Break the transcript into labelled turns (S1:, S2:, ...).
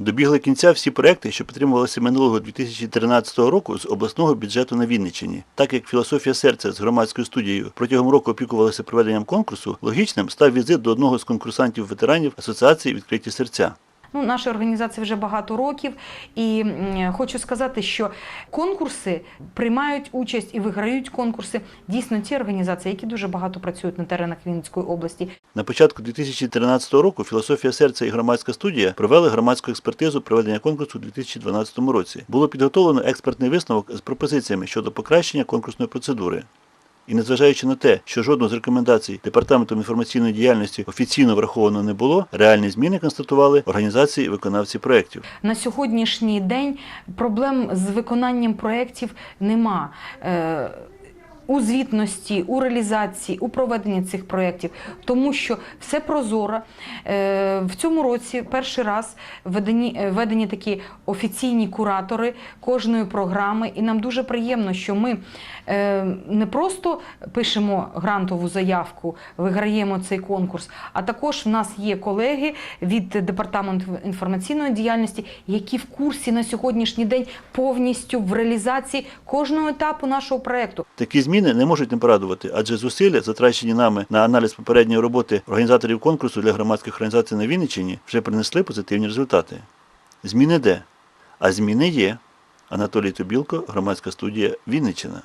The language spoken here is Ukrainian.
S1: Добігли кінця всі проекти, що підтримувалися минулого 2013 року з обласного бюджету на Вінниччині. Так як філософія серця з громадською студією протягом року опікувалася проведенням конкурсу, логічним став візит до одного з конкурсантів ветеранів Асоціації відкриті серця.
S2: Ну, нашій організації вже багато років, і хочу сказати, що конкурси приймають участь і виграють конкурси дійсно ті організації, які дуже багато працюють на теренах Вінницької області.
S1: На початку 2013 року філософія серця і громадська студія провели громадську експертизу проведення конкурсу у 2012 році. Було підготовлено експертний висновок з пропозиціями щодо покращення конкурсної процедури. І незважаючи на те, що жодного з рекомендацій департаментом інформаційної діяльності офіційно враховано не було, реальні зміни констатували організації і виконавці проєктів.
S2: На сьогоднішній день проблем з виконанням проєктів нема. Е, у звітності, у реалізації, у проведенні цих проєктів, тому що все прозоро. Е, В цьому році перший раз введені, е, введені такі офіційні куратори кожної програми, і нам дуже приємно, що ми е, не просто пишемо грантову заявку, виграємо цей конкурс, а також в нас є колеги від департаменту інформаційної діяльності, які в курсі на сьогоднішній день повністю в реалізації кожного етапу нашого проєкту.
S1: Такі зміни не можуть не порадувати, адже зусилля, затрачені нами на аналіз попередньої роботи організаторів конкурсу для громадських організацій на Вінниччині, вже принесли позитивні результати. Зміни де? А зміни є. Анатолій Тобілко, громадська студія Вінниччина.